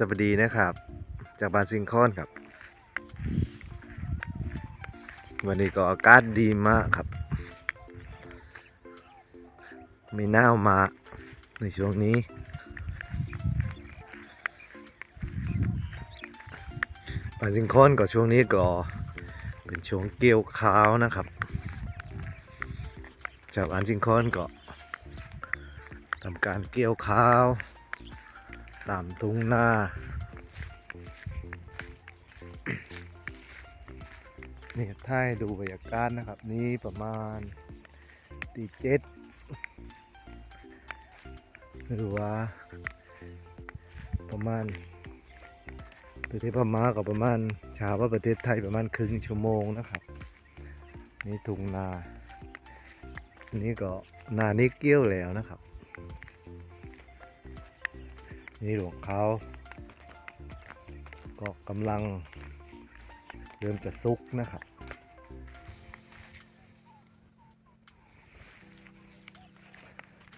สวัสดีนะครับ จากบานซิงคอนครับ วันนี้ก็อากาศดีมากครับ ไม่หนามาในช่วงนี้บานซิงคอนก็ช่วงนี้ก็เป็นช่วงเกี่ยวข้าวนะครับ จากบานซิงคอนก็ทำการเกี่ยวข้าว ตามทุ่งนานี่ถ้าให้ดูบรรยากาศนะครับ นี่ประมาณตีเจ็ดหรือว่า ประมาณประเทศพม่าก็ประมาณเช้าว่าประเทศไทยประมาณครึ่งชั่วโมงนะครับ นี่ทุ่งนา นี่ก็นานี่เกี้ยวแล้วนะครับ นี่หลวงเขาก็กำลังเริ่มจะซุกนะครับ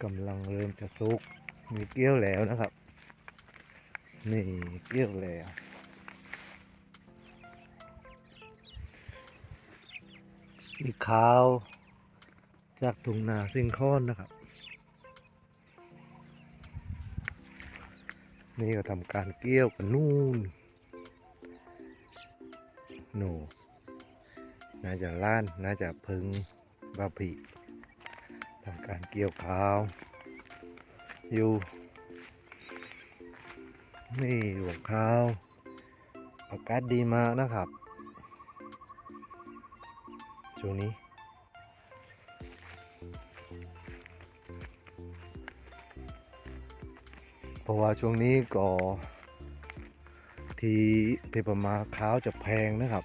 กำลังเริ่มจะซุก มีเกี้ยวแล้วนะครับ นี่เกี้ยวแล้วนี่ข้าว จากทุ่งนาซิงคอนนะครับ นี่ก็ทำการเกี่ยวกันนู่นหนูน่าจะล้าน น่าจะพึงบาผิทำการเกี่ยวข้าว อยู่ นี่หลวงข้าวอากาศดีมากนะครับช่วงนี้ ราะว่าช่วงนี้ก็ที่เทปมาข้าวจะแพงนะครับ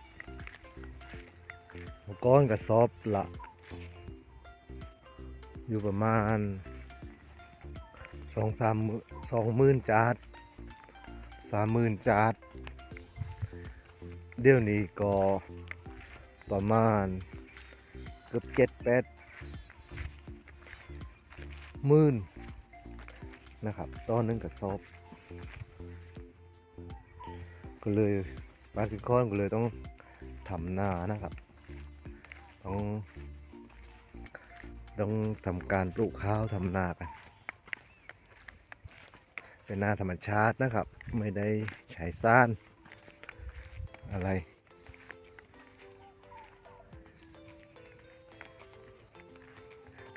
ก้อนกระสอบละอยู่ประมาณสองสามสองหมื่นจาดสามหมื่นจาดเดี๋ยวนี้ก็ประมาณเกือบเจ็ดแปดหมื่น นะครับตอนหนึงกับซอบก็เลยบาสิคอนก็เลยต้องทำนานะครับ ต้องต้องทำการปลูกข้าวทำนากันเป็นนาธรรมชาตินะครับ ไม่ได้ใช้ซ่านอะไร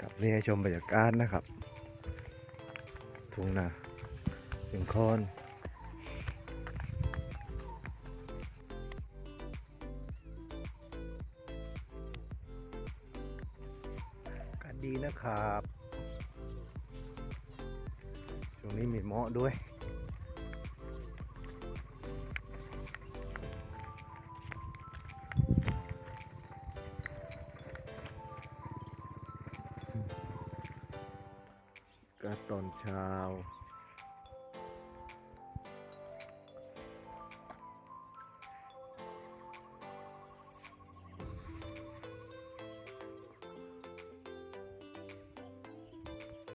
กับนี่ให้ชมบรรยากาศนะครับ ทุ่งนาเป็นคอนกันดีนะครับช่วงนี้มีเหมาะด้วย ก็ตอนเช้า